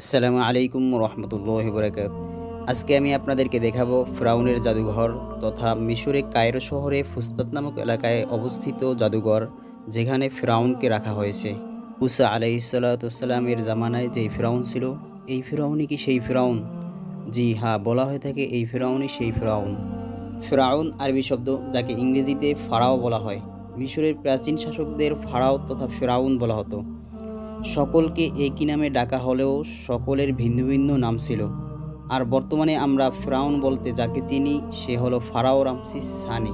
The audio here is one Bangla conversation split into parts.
আসসালামু আলাইকুম রহমতুল্লাহ বরাকাত আজকে আমি আপনাদেরকে দেখাবো ফ্রাউনের জাদুঘর তথা মিশরে কায়রো শহরে ফুস্তাত নামক এলাকায় অবস্থিত জাদুঘর, যেখানে ফ্রাউনকে রাখা হয়েছে। উসা আলাইসাল্লামের জামানায় যেই ফ্রাউন ছিল, এই ফ্রাউনই কি সেই ফ্রাউন? জি হ্যাঁ বলা হয়ে থাকে এই ফ্রাউনই সেই ফ্রাউন। ফ্রাউন আরবি শব্দ যাকে ইংরেজিতে ফারাও বলা হয়। মিশরের প্রাচীন শাসকদের ফারাও তথা ফেরাউন বলা হতো। সকলকে একই নামে ডাকা হলেও সকলের ভিন্ন ভিন্ন নাম ছিল। আর বর্তমানে আমরা ফ্রাউন বলতে যাকে চিনি, সে হলো ফারাও রামসিস সানি।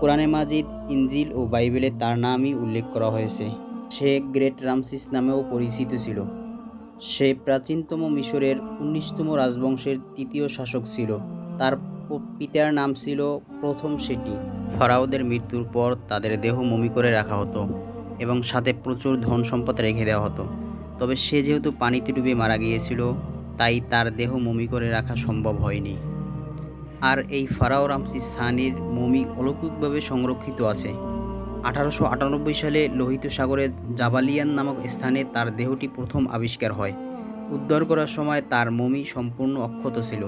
কোরআনে মাজিদ ইঞ্জিল ও বাইবেলে তার নামই উল্লেখ করা হয়েছে। সে গ্রেট রামসিস নামেও পরিচিত ছিল। সে প্রাচীনতম মিশরের উনিশতম রাজবংশের তৃতীয় শাসক ছিল। তার পিতার নাম ছিল প্রথম সেটি। ফারাওদের মৃত্যুর পর তাদের দেহ মমি করে রাখা হতো। এবং সাথে প্রচুর ধন সম্পদ রেখে দেওয়া হতো। তবে সে যেহেতু পানিতে ডুবে মারা গিয়েছিল, তাই তার দেহ মমি করে রাখা সম্ভব হয়নি। আর এই ফারাও রামসিস সানির মমি অলৌকিকভাবে সংরক্ষিত আছে। আঠারোশো আটানব্বই সালে লোহিত সাগরের জাবালিয়ান নামক স্থানে তার দেহটি প্রথম আবিষ্কার হয়। উদ্ধার করার সময় তার মমি সম্পূর্ণ অক্ষত ছিল।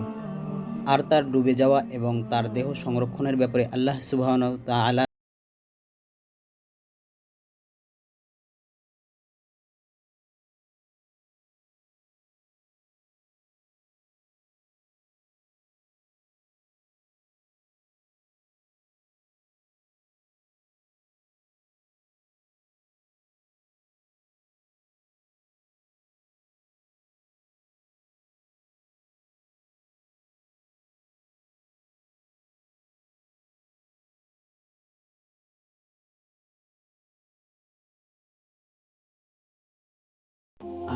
আর তার ডুবে যাওয়া এবং তার দেহ সংরক্ষণের ব্যাপারে আল্লাহ সুবাহ তাআলা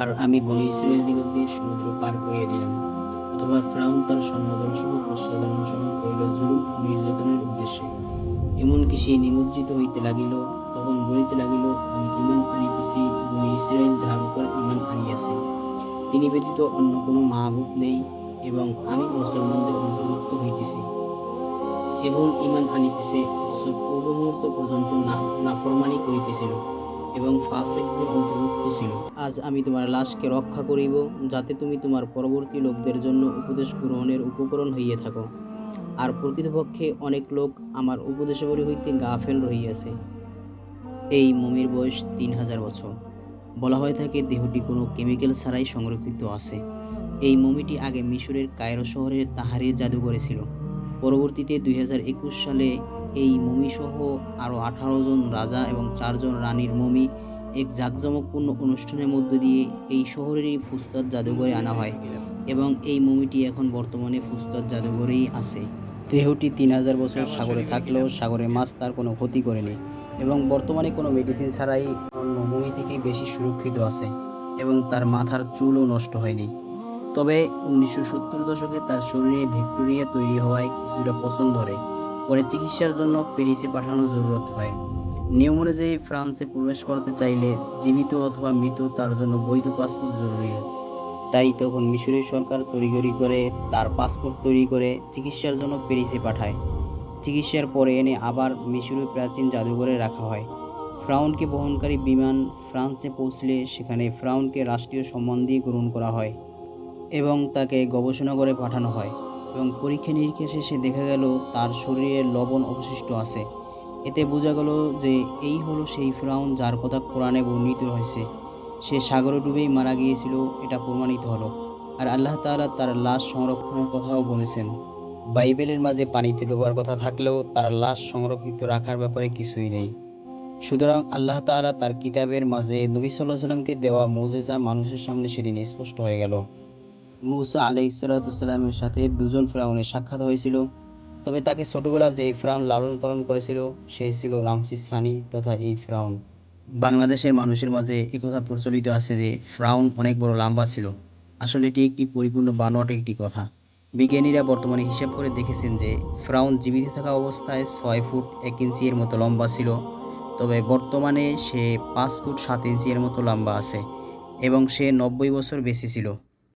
আর আমি বনি ইসরায়েল দিগকে সমুদ্র পার করিয়ে দিলাম। অথবা ফ্রাউন তার সৈন্যদল সহ প্রসাদন অনুসরণ করিল জুলুম ও নির্যাতনের উদ্দেশ্যে। এমনকি সে নিমজ্জিত হইতে লাগিল, তখন বলিতে লাগিল, আমি ইমান আনিতেছি, বনি ইসরায়েল যাহার উপর ইমান আনিয়াছে। তিনি ব্যতীত অন্য কোনো মাহবুব নেই এবং আমি মুসলমানদের অন্তর্ভুক্ত হইতেছি। এবং ইমান আনিতেছে পূর্ব মুহূর্ত পর্যন্ত না, নাফরমানি করিতেছিল। এবং ফাসেকদের অন্তর্ভুক্ত ছিল। আজ আমি তোমার লাশকে রক্ষা করিব, যাতে তুমি তোমার পরবর্তী লোকদের জন্য উপদেশ গ্রহণের উপকরণ হইয়া থাকো। আর প্রকৃতপক্ষে অনেক লোক আমার উপদেশাবলী হইতে গাফেল রহিয়াছে। এই মমির বয়স তিন হাজার বছর। বলা হয়ে থাকে দেহটি কোনো কেমিক্যাল ছাড়াই সংরক্ষিত আছে। এই মমিটি আগে মিশরের কায়রো শহরের তাহারির জাদুঘরে ছিল। পরবর্তীতে দুই হাজার একুশ সালে এই মমিসহ আরও আঠারো জন রাজা এবং চারজন রানীর মমি এক জাঁকজমকপূর্ণ অনুষ্ঠানের মধ্য দিয়ে এই শহরেরই ফুস্তাদ জাদুঘরে আনা হয় এবং এই মমিটি এখন বর্তমানে ফুস্তাদ জাদুঘরেই আছে। দেহটি তিন হাজার বছর সাগরে থাকলেও সাগরে মাছ তার কোনো ক্ষতি করেনি এবং বর্তমানে কোনো মেডিসিন ছাড়াই অন্য মমি থেকে বেশি সুরক্ষিত আছে এবং তার মাথার চুলও নষ্ট হয়নি। তবে উনিশশো সত্তর দশকে তার শরীরে ভিক্টোরিয়া তৈরি হওয়ায় কিছুটা পছন্দ ধরে। পরে চিকিৎসার জন্য প্যারিসে পাঠানোর জরুরত হয়। নিয়ম অনুযায়ী ফ্রান্সে প্রবেশ করতে চাইলে জীবিত অথবা মৃত তার জন্য বৈধ পাসপোর্ট জরুরি। তাই তখন মিশরের সরকার তড়িঘড়ি করে তার পাসপোর্ট তৈরি করে চিকিৎসার জন্য প্যারিসে পাঠায়। চিকিৎসার পরে এনে আবার মিশরের প্রাচীন জাদুঘরে রাখা হয়। ফ্রাউনকে বহনকারী বিমান ফ্রান্সে পৌঁছলে সেখানে ফ্রাউনকে রাষ্ট্রীয় সম্মান দিয়ে গ্রহণ করা হয় এবং তাকে গবেষণাগারে পাঠানো হয়। এবং পরীক্ষা নিরীক্ষা শেষে দেখা গেল তার শরীরে লবণ অবশিষ্ট আছে। এতে বোঝা গেল যে এই হলো সেই ফ্রাউন যার কথা কোরআনে বর্ণিত হয়েছে। সে সাগরে ডুবেই মারা গিয়েছিল, এটা প্রমাণিত হলো। আর আল্লাহ তাআলা তার লাশ সংরক্ষণের কথাও বলেছেন। বাইবেলের মাঝে পানিতে ডোবার কথা থাকলেও তার লাশ সংরক্ষিত রাখার ব্যাপারে কিছুই নেই। সুতরাং আল্লাহ তাআলা তার কিতাবের মাঝে নবী সাল্লাহ সাল্লামকে দেওয়া মৌজেজা মানুষের সামনে সেদিন স্পষ্ট হয়ে গেল। মুসা আলাইসালামের সাথে দুজন ফ্রাউনের সাক্ষাৎ হয়েছিল। তবে তাকে ছোটবেলা যে ফ্রাউন লালন পালন করেছিল, সে ছিল রামসিস সানি তথা এই ফ্রাউন। বাংলাদেশের মানুষের মাঝে একথা প্রচলিত আছে যে, ফ্রাউন অনেক বড় লম্বা ছিল। আসলে এটি একটি পরিপূর্ণ বানোয়াট একটি কথা। বিজ্ঞানীরা বর্তমানে হিসাব করে দেখেছেন যে, ফ্রাউন জীবিত থাকা অবস্থায় ছয় ফুট এক ইঞ্চি এর মতো লম্বা ছিল। তবে বর্তমানে সে পাঁচ ফুট সাত ইঞ্চি এর মতো লম্বা আছে এবং সে নব্বই বছর বেঁচে ছিল।